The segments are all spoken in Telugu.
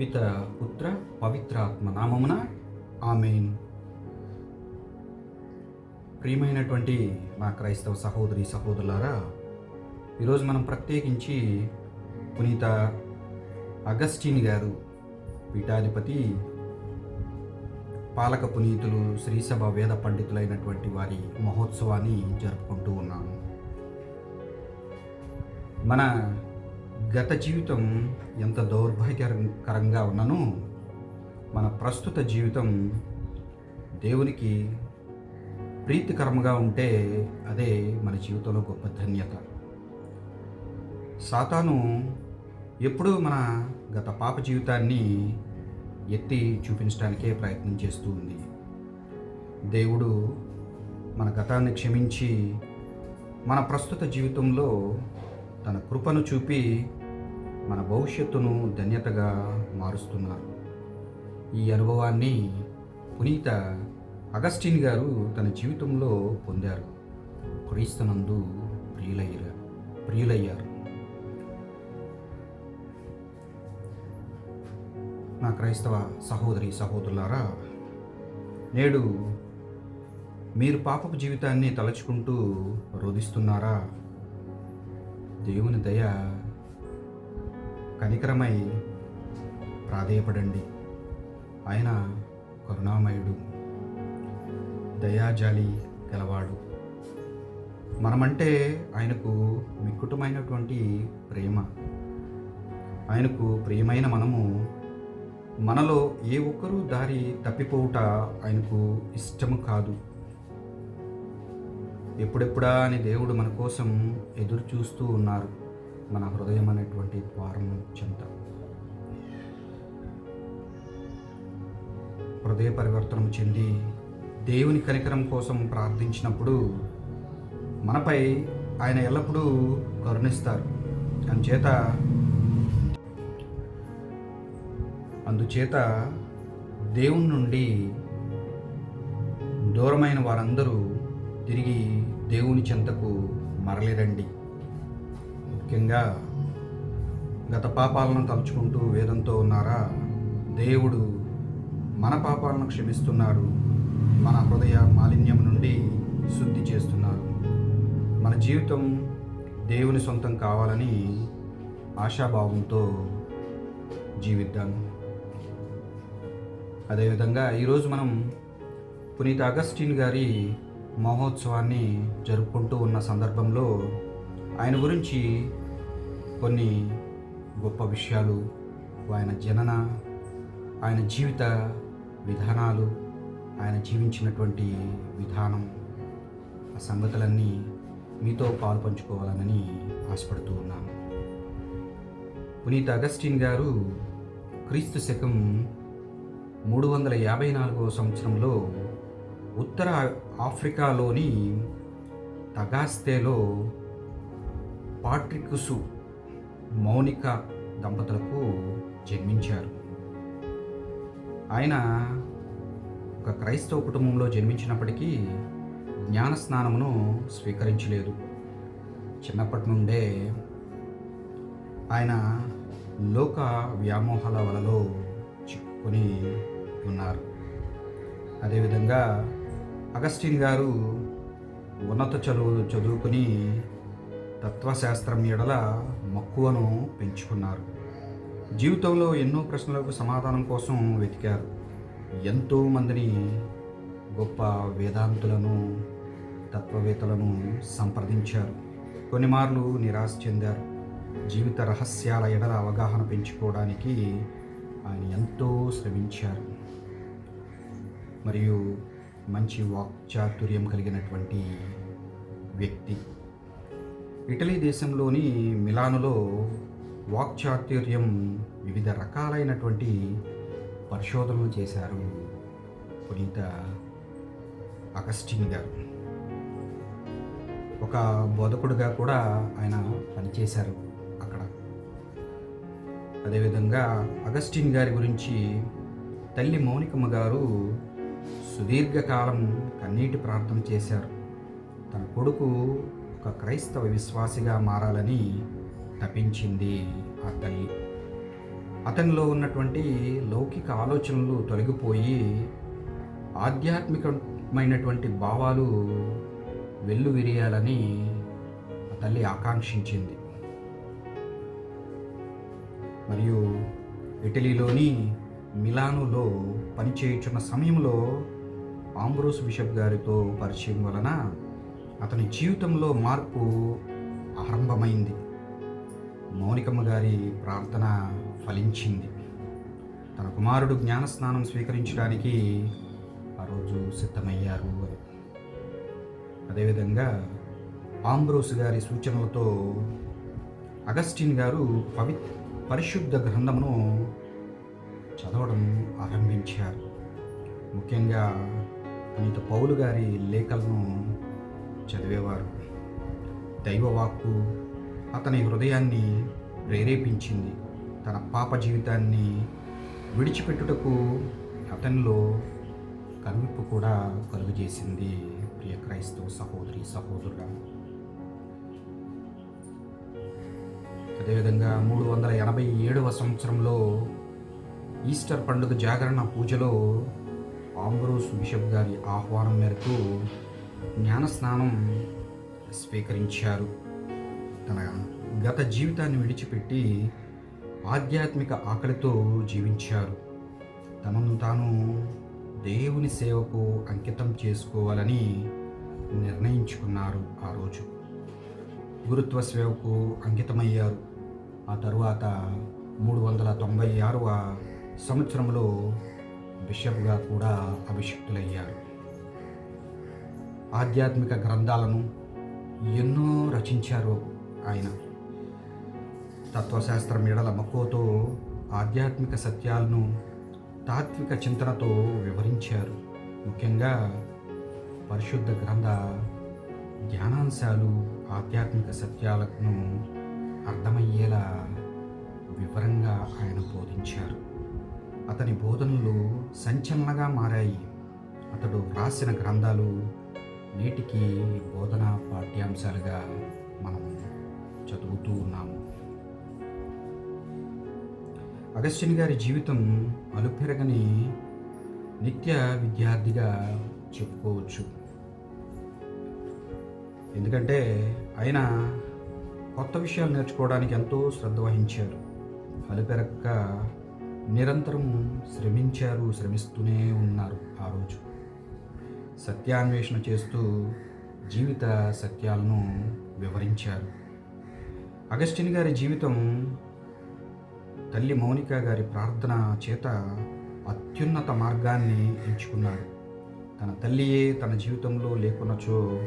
పిత పుత్ర పవిత్రాత్మ నామమున ఆమెన్. ప్రియమైనటువంటి నా క్రైస్తవ సహోదరి సహోదరులారా ఈరోజు మనం ప్రత్యేకించి పునీత అగస్టిన్ గారు పీఠాధిపతి పాలక పునీతులు శ్రీసభ వేద పండితులైనటువంటి వారి మహోత్సవాన్ని జరుపుకుంటూ ఉన్నాము. మన గత జీవితం ఎంత దౌర్భాగ్యకరంగా ఉన్ననో మన ప్రస్తుత జీవితం దేవునికి ప్రీతికరంగా ఉంటే అదే మన జీవితంలో గొప్ప ధన్యత. సాతాను ఎప్పుడూ మన గత పాప జీవితాన్ని ఎత్తి చూపించడానికే ప్రయత్నం చేస్తూ ఉంది. దేవుడు మన గతాన్ని క్షమించి మన ప్రస్తుత జీవితంలో తన కృపను చూపి మన భవిష్యత్తును ధన్యతగా మారుస్తున్నారు. ఈ అనుభవాన్ని పునీత అగస్టిన్ గారు తన జీవితంలో పొందారు. క్రీస్తునందు ప్రియులయ్యారు ప్రియులయ్యారు. నా క్రైస్తవ సహోదరి సహోదరులారా నేడు మీరు పాపపు జీవితాన్ని తలచుకుంటూ రోధిస్తున్నారా? దేవుని దయ కనికరమై ప్రాధేయపడండి. ఆయన కరుణామయుడు దయాజాలి గలవాడు. మనమంటే ఆయనకు మిక్కుటమైనటువంటి ప్రేమ. ఆయనకు ప్రియమైన మనము మనలో ఏ ఒక్కరూ దారి తప్పిపోవుట ఆయనకు ఇష్టము కాదు. ఎప్పుడెప్పుడా అని దేవుడు మన కోసం ఎదురు చూస్తూ ఉన్నారు. మన హృదయం అనేటువంటి ద్వారం చెంత. హృదయ పరివర్తనం చెంది దేవుని కనికరం కోసం ప్రార్థించినప్పుడు మనపై ఆయన ఎల్లప్పుడూ కరుణిస్తారు. అందుచేత అందుచేత దేవుని నుండి దూరమైన వారందరూ తిరిగి దేవుని చెంతకు మరలిరండి. ముఖ్యంగా గత పాపాలను తలుచుకుంటూ వేదంతో ఉన్నారా? దేవుడు మన పాపాలను క్షమిస్తున్నాడు మన హృదయ మాలిన్యం నుండి శుద్ధి చేస్తున్నారు. మన జీవితం దేవుని సొంతం కావాలని ఆశాభావంతో జీవిద్దాము అదేవిధంగా ఈరోజు మనం పునీత అగస్టిన్ గారి మహోత్సవాన్ని జరుపుకుంటూ ఉన్న సందర్భంలో ఆయన గురించి కొన్ని గొప్ప విషయాలు ఆయన జనన ఆయన జీవిత విధానాలు ఆయన జీవించినటువంటి విధానం ఆ సంగతులన్నీ మీతో పాలు పంచుకోవాలని ఆశపడుతూ ఉన్నాను. పునీత అగస్టిన్ గారు క్రీస్తు శకం మూడు వందల యాభై నాలుగవ సంవత్సరంలో ఉత్తర ఆఫ్రికాలోని తగాస్తేలో పాట్రికుసు మౌనిక దంపతులకు జన్మించారు. ఆయన ఒక క్రైస్తవ కుటుంబంలో జన్మించినప్పటికీ జ్ఞాన స్నానమును స్వీకరించలేదు. చిన్నప్పటి నుండే ఆయన లోక వ్యామోహాల వలలో చిక్కుకొని ఉన్నారు. అదేవిధంగా అగస్టిన్ గారు ఉన్నత చదువు చదువుకుని తత్వశాస్త్రం ఎడల మక్కువను పెంచుకున్నారు. జీవితంలో ఎన్నో ప్రశ్నలకు సమాధానం కోసం వెతికారు. ఎంతో మందిని గొప్ప వేదాంతులను తత్వవేత్తలను సంప్రదించారు. కొన్నిమార్లు నిరాశ చెందారు. జీవిత రహస్యాల ఎడల అవగాహన పెంచుకోవడానికి ఆయన ఎంతో శ్రమించారు. మరియు మంచి వాక్చాతుర్యం కలిగినటువంటి వ్యక్తి. ఇటలీ దేశంలోని మిలానులో వాక్చాతుర్యం వివిధ రకాలైనటువంటి పరిశోధనలు చేశారు పునీత అగస్టిన్ గారు. ఒక బోధకుడుగా కూడా ఆయన పనిచేశారు అక్కడ. అదేవిధంగా అగస్టిన్ గారి గురించి తల్లి మౌనికమ్మ గారు సుదీర్ఘకాలం కన్నీటి ప్రార్థన చేశారు. తన కొడుకు ఒక క్రైస్తవ విశ్వాసిగా మారాలని తపించింది ఆ తల్లి అతనిలో ఉన్నటువంటి లౌకిక ఆలోచనలు తొలగిపోయి ఆధ్యాత్మికమైనటువంటి భావాలు వెల్లువిరియాలని ఆ తల్లి ఆకాంక్షించింది. మరియు ఇటలీలోని మిలానులో పనిచేయుచున్న సమయంలో ఆంబ్రోస్ బిషప్ గారితో పరిచయం వలన అతని జీవితంలో మార్పు ఆరంభమైంది. మౌనికమ్మ గారి ప్రార్థన ఫలించింది. తన కుమారుడు జ్ఞానస్నానం స్వీకరించడానికి ఆ రోజు సిద్ధమయ్యారు అని. అదేవిధంగా ఆంబ్రోస్ గారి సూచనలతో అగస్టిన్ గారు పవి పరిశుద్ధ గ్రంథమును చదవడం ఆరంభించారు. ముఖ్యంగా అనిత పౌలు గారి లేఖలను చదివేవారు. దైవవాక్కు అతని హృదయాన్ని ప్రేరేపించింది. తన పాప జీవితాన్ని విడిచిపెట్టుటకు అతనిలో కనువిప్పు కూడా కలుగజేసింది. ప్రియ క్రైస్తవ సహోదరి సహోదరుడా. అదేవిధంగా మూడు వందల ఎనభై ఏడవ సంవత్సరంలో ఈస్టర్ పండుగ జాగరణ పూజలో ఆంబ్రోస్ బిషప్ గారి ఆహ్వానం మేరకు జ్ఞానస్నానం స్వీకరించారు. తన గత జీవితాన్ని విడిచిపెట్టి ఆధ్యాత్మిక ఆకలితో జీవించారు. తనను తాను దేవుని సేవకు అంకితం చేసుకోవాలని నిర్ణయించుకున్నారు ఆ రోజు. గురుత్వ సేవకు అంకితమయ్యారు. ఆ తరువాత మూడు వందల తొంభై ఆరవ సంవత్సరంలో బిషప్గా కూడా అభిషిక్తులయ్యారు. ఆధ్యాత్మిక గ్రంథాలను ఎన్నో రచించారు ఆయన. తత్వశాస్త్రం ఎడల మక్కువతో ఆధ్యాత్మిక సత్యాలను తాత్విక చింతనతో వివరించారు. ముఖ్యంగా పరిశుద్ధ గ్రంథ జ్ఞానాంశాలు ఆధ్యాత్మిక సత్యాలను అర్థమయ్యేలా వివరంగా ఆయన బోధించారు. అతని బోధనలు సంచలనగా మారాయి. అతడు రాసిన గ్రంథాలు నేటికి బోధనా పాఠ్యాంశాలుగా మనం చదువుతూ ఉన్నాము. అగస్టిన్ గారి జీవితం అలుపెరగని నిత్య విద్యార్థిగా చెప్పుకోవచ్చు. ఎందుకంటే ఆయన కొత్త విషయాలు నేర్చుకోవడానికి ఎంతో శ్రద్ధ వహించారు. అలుపెరగక నిరంతరం శ్రమించారు శ్రమిస్తూనే ఉన్నారు ఆ రోజు. సత్యాన్వేషణ చేస్తూ జీవిత సత్యాలను వివరించారు. అగస్టిన్ గారి జీవితం తల్లి మౌనిక గారి ప్రార్థన చేత అత్యున్నత మార్గాన్ని ఎంచుకున్నాడు తన తల్లియే తన జీవితంలో లేకున్నచో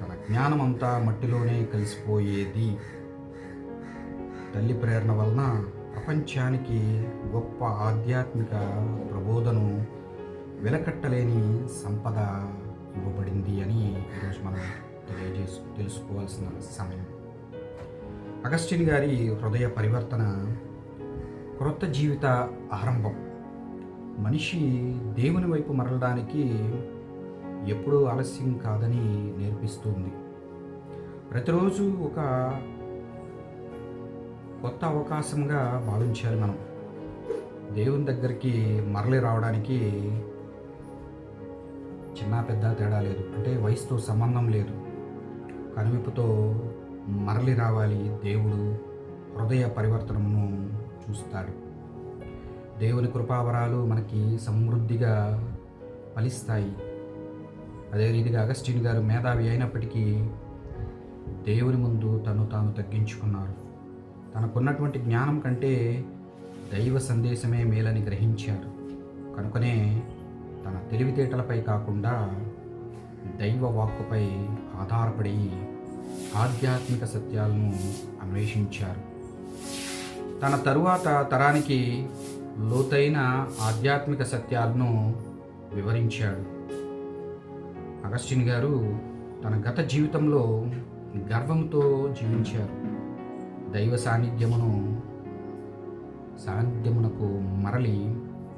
తన జ్ఞానం అంతా మట్టిలోనే కలిసిపోయేది. తల్లి ప్రేరణ వలన ప్రపంచానికి గొప్ప ఆధ్యాత్మిక ప్రబోధను వెలకట్టలేని సంపద ఇవ్వబడింది అని ఈరోజు మనం తెలియజేసు తెలుసుకోవాల్సిన సమయం. అగస్టిన్ గారి హృదయ పరివర్తన క్రొత్త జీవిత ఆరంభం. మనిషి దేవుని వైపు మరలడానికి ఎప్పుడూ ఆలస్యం కాదని నేర్పిస్తుంది. ప్రతిరోజు ఒక కొత్త అవకాశంగా భావించాలి మనం. దేవుని దగ్గరికి మరలి రావడానికి చిన్న పెద్ద తేడా లేదు. అంటే వయసుతో సంబంధం లేదు. కనువిప్పుతో మరలి రావాలి దేవుడు హృదయ పరివర్తనను చూస్తాడు. దేవుని కృపావరాలు మనకి సమృద్ధిగా ఫలిస్తాయి. అదే రీతిగా అగస్టిన్ గారు మేధావి అయినప్పటికీ దేవుని ముందు తను తాను తగ్గించుకున్నారు. తనకున్నటువంటి జ్ఞానం కంటే దైవ సందేశమే మేలని గ్రహించారు. కనుకనే తన తెలివితేటలపై కాకుండా దైవ వాక్కుపై ఆధారపడి ఆధ్యాత్మిక సత్యాలను అన్వేషించారు. తన తరువాత తరానికి లోతైన ఆధ్యాత్మిక సత్యాలను వివరించాడు. అగస్టిన్ గారు తన గత జీవితంలో గర్వంతో జీవించారు. దైవ సాన్నిధ్యమును సాన్నిధ్యమునకు మరలి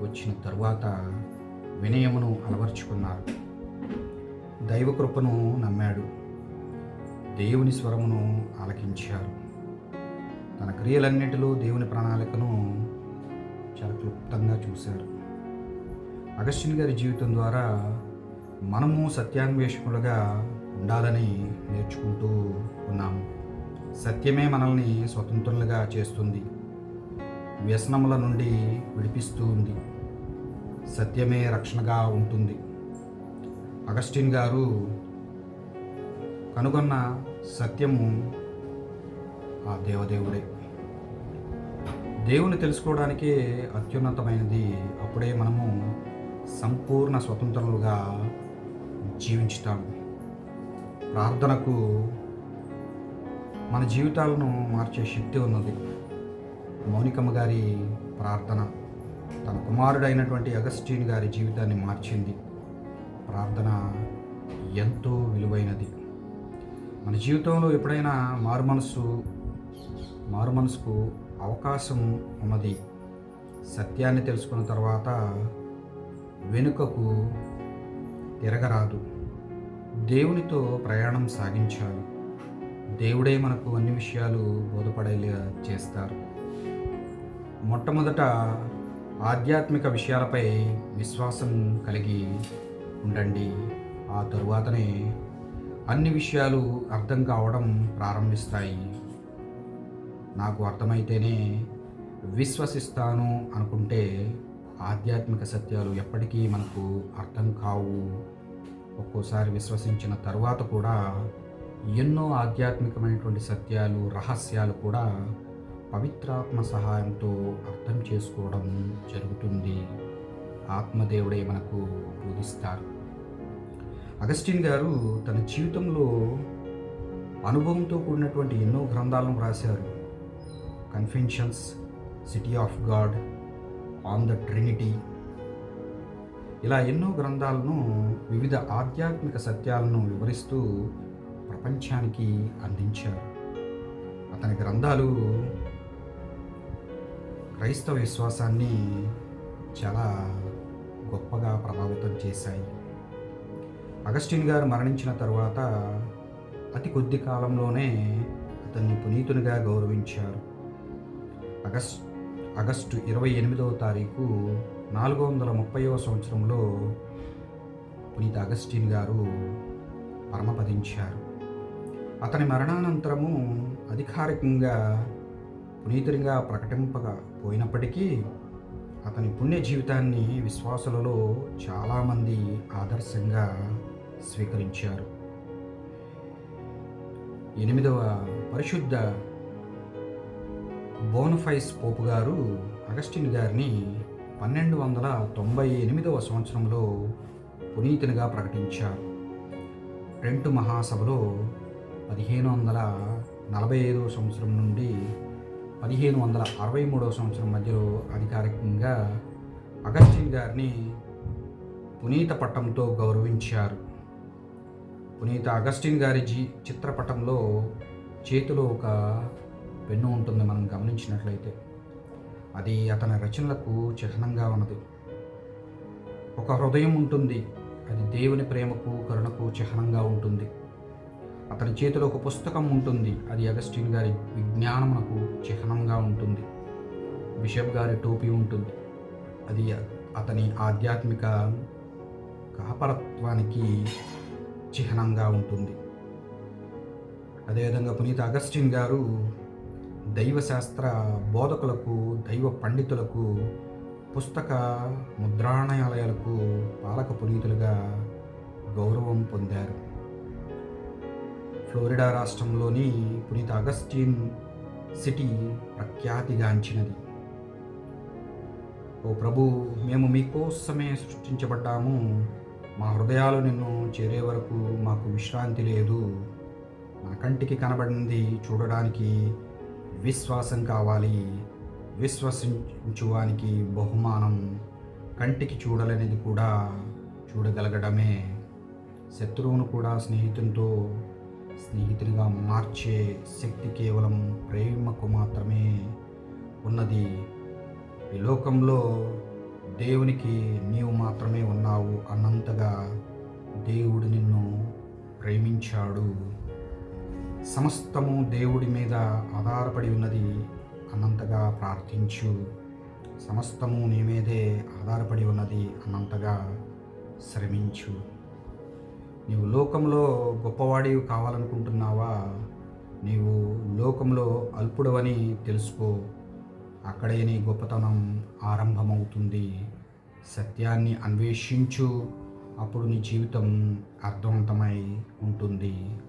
వచ్చిన తరువాత వినయమును అలవర్చుకున్నారు. దైవకృపను నమ్మాడు. దేవుని స్వరమును ఆలకించారు. తన క్రియలన్నిటిలో దేవుని ప్రణాళికను చాలా క్లుప్తంగా చూశారు. అగస్టిన్ గారి జీవితం ద్వారా మనము సత్యాన్వేషకులుగా ఉండాలని నేర్చుకుంటూ ఉన్నాము సత్యమే మనల్ని స్వతంత్రులుగా చేస్తుంది. వ్యసనముల నుండి విడిపిస్తూ ఉంది. సత్యమే రక్షణగా ఉంటుంది. అగస్టిన్ గారు కనుగొన్న సత్యము ఆ దేవదేవుడే. దేవుని తెలుసుకోవడానికే అత్యున్నతమైనది. అప్పుడే మనము సంపూర్ణ స్వతంత్రులుగా జీవించుతాము. ప్రార్థనకు మన జీవితాలను మార్చే శక్తి ఉన్నది. మౌనికమ్మ గారి ప్రార్థన. తన కుమారుడైనటువంటి అగస్టీన్ గారి జీవితాన్ని మార్చింది. ప్రార్థన ఎంతో విలువైనది. మన జీవితంలో ఎప్పుడైనా మారు మనసు మారు మనసుకు అవకాశం ఉన్నది. సత్యాన్ని తెలుసుకున్న తర్వాత వెనుకకు తిరగరాదు. దేవునితో ప్రయాణం సాగించాలి. దేవుడే మనకు అన్ని విషయాలు బోధపడేలా చేస్తారు. మొట్టమొదట ఆధ్యాత్మిక విషయాలపై విశ్వాసం కలిగి ఉండండి. ఆ తరువాతనే అన్ని విషయాలు అర్థం కావడం ప్రారంభిస్తాయి. నాకు అర్థమైతేనే విశ్వసిస్తాను అనుకుంటే ఆధ్యాత్మిక సత్యాలు ఎప్పటికీ మనకు అర్థం కావు. ఒక్కోసారి విశ్వసించిన తర్వాత కూడా ఎన్నో ఆధ్యాత్మికమైనటువంటి సత్యాలు రహస్యాలు కూడా పవిత్రాత్మ సహాయంతో అర్థం చేసుకోవడం జరుగుతుంది. ఆత్మదేవుడే మనకు బోధిస్తారు. అగస్టిన్ గారు తన జీవితంలో అనుభవంతో కూడినటువంటి ఎన్నో గ్రంథాలను రాశారు confessions city of God on the trinity ఇలా ఎన్నో గ్రంథాలను వివిధ ఆధ్యాత్మిక సత్యాలను వివరిస్తూ ప్రపంచానికి అందించారు. అతని గ్రంథాలు క్రైస్తవ విశ్వాసాన్ని చాలా గొప్పగా ప్రభావితం చేశాయి. అగస్టిన్ గారు మరణించిన తరువాత అతి కొద్ది కాలంలోనే అతన్ని పునీతునిగా గౌరవించారు. అగస్ట్ ఆగస్టు ఇరవై ఎనిమిదవ తారీఖు నాలుగు వందల ముప్పైవ సంవత్సరంలో పునీత అగస్టిన్ గారు పరమపదించారు. అతని మరణానంతరము అధికారికంగా పునీతునిగా ప్రకటింపగా పోయినప్పటికీ అతని పుణ్య జీవితాన్ని విశ్వాసులలో చాలామంది ఆదర్శంగా స్వీకరించారు. ఎనిమిదవ పరిశుద్ధ బోనఫైస్ పోపు గారు అగస్టిన్ గారిని పన్నెండు వందల తొంభై ఎనిమిదవ సంవత్సరంలో పునీతునిగా ప్రకటించారు. ట్రెంట్ మహాసభలో పదిహేను వందల నలభై ఐదవ సంవత్సరం నుండి పదిహేను వందల అరవై మూడవ సంవత్సరం మధ్యలో అధికారికంగా అగస్టిన్ గారిని పునీత పట్టంతో గౌరవించారు. పునీత అగస్టిన్ గారి జీ చిత్రపటంలో చేతిలో ఒక పెన్ను ఉంటుంది మనం గమనించినట్లయితే. అది అతని రచనలకు చిహ్నంగా ఉన్నది. ఒక హృదయం ఉంటుంది. అది దేవుని ప్రేమకు కరుణకు చిహ్నంగా ఉంటుంది. అతని చేతిలో ఒక పుస్తకం ఉంటుంది. అది అగస్టిన్ గారి విజ్ఞానమునకు చిహ్నంగా ఉంటుంది. బిషప్ గారి టోపీ ఉంటుంది. అది అతని ఆధ్యాత్మిక కాపరత్వానికి చిహ్నంగా ఉంటుంది. అదేవిధంగా పునీత అగస్టిన్ గారు దైవశాస్త్ర బోధకులకు దైవ పండితులకు పుస్తక ముద్రాణాలయాలకు పాలక పునీతులుగా గౌరవం పొందారు. ఫ్లోరిడా రాష్ట్రంలోని పునీత అగస్టిన్ సిటీ ప్రఖ్యాతిగాంచినది. ఓ ప్రభు మేము మీకోసమే సృష్టించబడ్డాము. మా హృదయాలు నిన్ను చేరే వరకు మాకు విశ్రాంతి లేదు. మా కంటికి కనబడింది చూడడానికి విశ్వాసం కావాలి. విశ్వసించువానికి బహుమానం కంటికి చూడలేనిది కూడా చూడగలగడమే. శత్రువును కూడా స్నేహితునితో స్నేహితునిగా మార్చే శక్తి కేవలం ప్రేమకు మాత్రమే ఉన్నది. ఈ లోకంలో దేవునికి నీవు మాత్రమే ఉన్నావు అన్నంతగా దేవుడు నిన్ను ప్రేమించాడు. సమస్తము దేవుడి మీద ఆధారపడి ఉన్నది అన్నంతగా ప్రార్థించు. సమస్తము నీ మీదే ఆధారపడి ఉన్నది అన్నంతగా శ్రమించు. నీవు లోకంలో గొప్పవాడివి కావాలనుకుంటున్నావా? నీవు లోకంలో అల్పుడవని తెలుసుకో. అక్కడే నీ గొప్పతనం ఆరంభమవుతుంది. సత్యాన్ని అన్వేషించు. అప్పుడు నీ జీవితం అర్థవంతమై ఉంటుంది.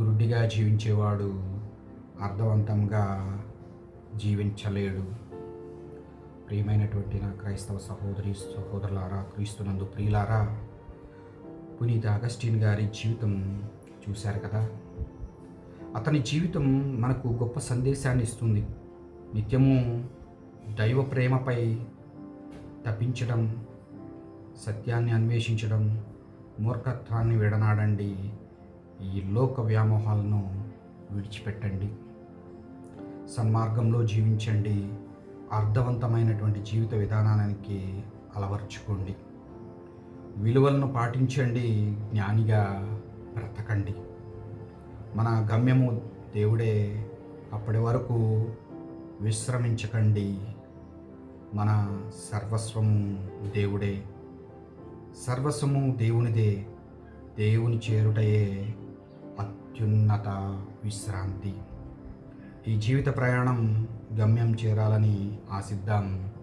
గురుడిగా జీవించేవాడు అర్థవంతంగా జీవించలేడు. ప్రియమైనటువంటి నా క్రైస్తవ సహోదరి సహోదరులారా క్రీస్తునందు ప్రియులారా పునీత అగస్టిన్ గారి జీవితం చూశారు కదా? అతని జీవితం మనకు గొప్ప సందేశాన్ని ఇస్తుంది. నిత్యము దైవ ప్రేమపై తప్పించడం సత్యాన్ని అన్వేషించడం మూర్ఖత్వాన్ని విడనాడండి. ఈ లోక వ్యామోహాలను విడిచిపెట్టండి. సన్మార్గంలో జీవించండి. అర్థవంతమైనటువంటి జీవిత విధానానికి అలవర్చుకోండి. విలువలను పాటించండి జ్ఞానిగా బ్రతకండి. మన గమ్యము దేవుడే అప్పటి వరకు విశ్రమించకండి. మన సర్వస్వము దేవుడే. సర్వస్వము దేవునిదే. దేవుని చేరుటయే అత్యున్నత విశ్రాంతి. ఈ జీవిత ప్రయాణం గమ్యం చేరాలని ఆశిద్దాం.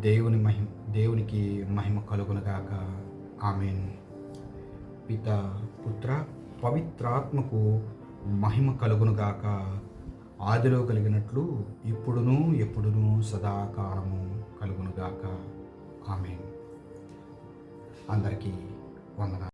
దేవుని మహిమ దేవునికి మహిమ కలుగునగాక. ఆమెన్. పిత పుత్ర పవిత్రాత్మకు మహిమ కలుగునుగాక. ఆదిలో కలిగినట్లు ఇప్పుడును ఎప్పుడును సదాకాలము కలుగునుగాక. ఆమెన్. అందరికీ వందనాలు.